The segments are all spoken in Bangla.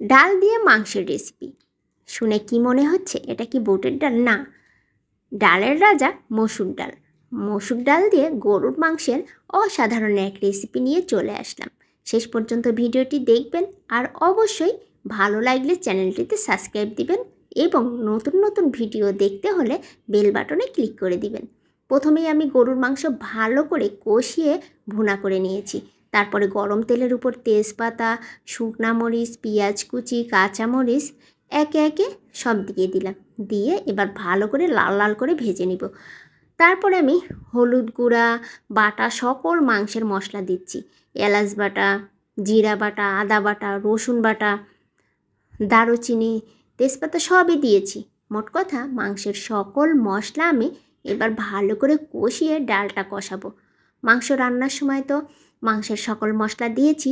ডাল দিয়ে মাংসের রেসিপি শুনে কি মনে হচ্ছে? এটা কি বুটের ডাল? না। ডালের রাজা মসুর ডাল। মসুর ডাল দিয়ে গরুর মাংসের অসাধারণ এক রেসিপি নিয়ে চলে আসলাম। শেষ পর্যন্ত ভিডিওটি দেখবেন আর অবশ্যই ভালো লাগলে চ্যানেলটিতে সাবস্ক্রাইব দিবেন এবং নতুন নতুন ভিডিও দেখতে হলে বেল বাটনে ক্লিক করে দিবেন। প্রথমেই আমি গরুর মাংস ভালো করে কষিয়ে ভুনা করে নিয়েছি। তারপরে গরম তেলের উপর তেজপাতা, শুকনা মরিচ, পেঁয়াজ কুচি কাঁচামরিচ একে একে সব দিয়ে দিলাম। দিয়ে এবার ভালো করে লাল লাল করে ভেজে নিব। তারপরে আমি হলুদ গুঁড়া, বাটা, সকল মাংসের মশলা দিচ্ছি। এলাচ বাটা, জিরা বাটা, আদা বাটা, রসুন বাটা, দারুচিনি, তেজপাতা সবই দিয়েছি। মোট কথা মাংসের সকল মশলা আমি এবার ভালো করে কষিয়ে ডালটা কষাবো। মাংস রান্নার সময় তো মাংসের সকল মশলা দিয়েছি।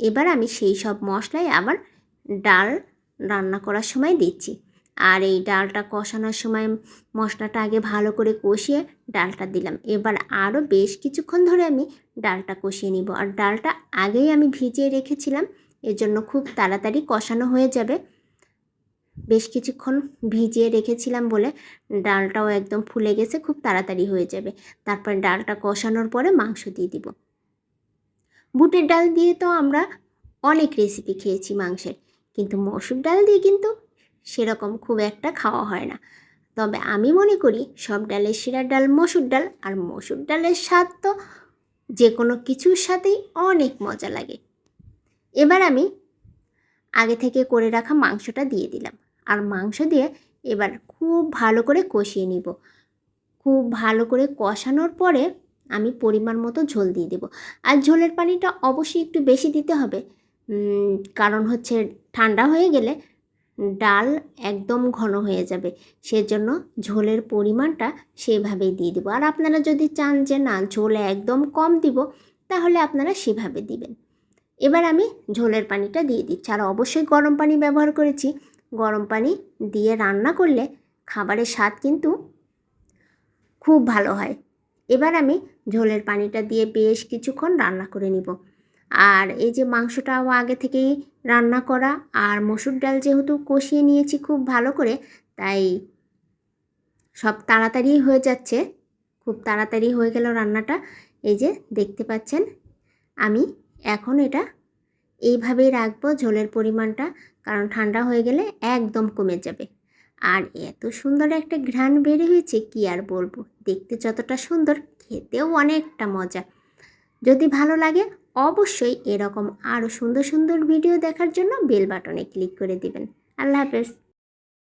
এবার আমি সেই সব মশলাই আবার ডাল রান্না করার সময় দিচ্ছি। আর এই ডালটা কষানোর সময় মশলাটা আগে ভালো করে কষিয়ে ডালটা দিলাম। এবার আরও বেশ কিছুক্ষণ ধরে আমি ডালটা কষিয়ে নিব। আর ডালটা আগেই আমি ভিজিয়ে রেখেছিলাম। এর জন্য খুব তাড়াতাড়ি কষানো হয়ে যাবে। বেশ কিছুক্ষণ ভিজিয়ে রেখেছিলাম বলে ডালটাও একদম ফুলে গেছে, খুব তাড়াতাড়ি হয়ে যাবে। তারপর ডালটা কষানোর পরে মাংস দিয়ে দিব। বুটের ডাল দিয়ে তো আমরা অনেক রেসিপি খেয়েছি মাংসের। কিন্তু মসুর ডাল দিয়ে কিন্তু সেরকম খুব একটা খাওয়া হয় না। তবে আমি মনে করি সব ডালের শিরার ডাল মসুর ডাল, আর মসুর ডালের স্বাদ তো যে কোনো কিছুর সাথেই অনেক মজা লাগে। এবার আমি আগে থেকে করে রাখা মাংসটা দিয়ে দিলাম। আর মাংস দিয়ে এবার খুব ভালো করে কষিয়ে নিব। খুব ভালো করে কষানোর পরে আমি পরিমাণ মতো ঝোল দিয়ে দেবো। আর ঝোলের পানিটা অবশ্যই একটু বেশি দিতে হবে। কারণ হচ্ছে ঠান্ডা হয়ে গেলে ডাল একদম ঘন হয়ে যাবে। সেজন্য ঝোলের পরিমাণটা সেভাবেই দিয়ে দেবো। আর আপনারা যদি চান যে না, ঝোল একদম কম দিব, তাহলে আপনারা সেভাবে দিবেন। এবার আমি ঝোলের পানিটা দিয়ে দিচ্ছি। আর অবশ্যই গরম পানি ব্যবহার করেছি। গরম পানি দিয়ে রান্না করলে খাবারের স্বাদ কিন্তু খুব ভালো হয়। এবার আমি ঝোলের পানিটা দিয়ে বেশ কিছুক্ষণ রান্না করে নিব। আর এই যে মাংসটাও আগে থেকেই রান্না করা আর মসুর ডাল যেহেতু কষিয়ে নিয়েছি খুব ভালো করে, তাই সব তাড়াতাড়ি হয়ে যাচ্ছে। খুব তাড়াতাড়ি হয়ে গেল রান্নাটা। এই যে দেখতে পাচ্ছেন, আমি এখন এটা এইভাবেই রাখব ঝোলের পরিমাণটা, কারণ ঠান্ডা হয়ে গেলে একদম কমে যাবে। আর এত সুন্দর একটা ঘ্রাণ বের হয়েছে কি আর বলব? দেখতে যতটা সুন্দর, খেতেও অনেকটা মজা। যদি ভালো লাগে, অবশ্যই এরকম আরও সুন্দর সুন্দর ভিডিও দেখার জন্য বেল বাটনে ক্লিক করে দেবেন। আল্লাহ হাফেজ।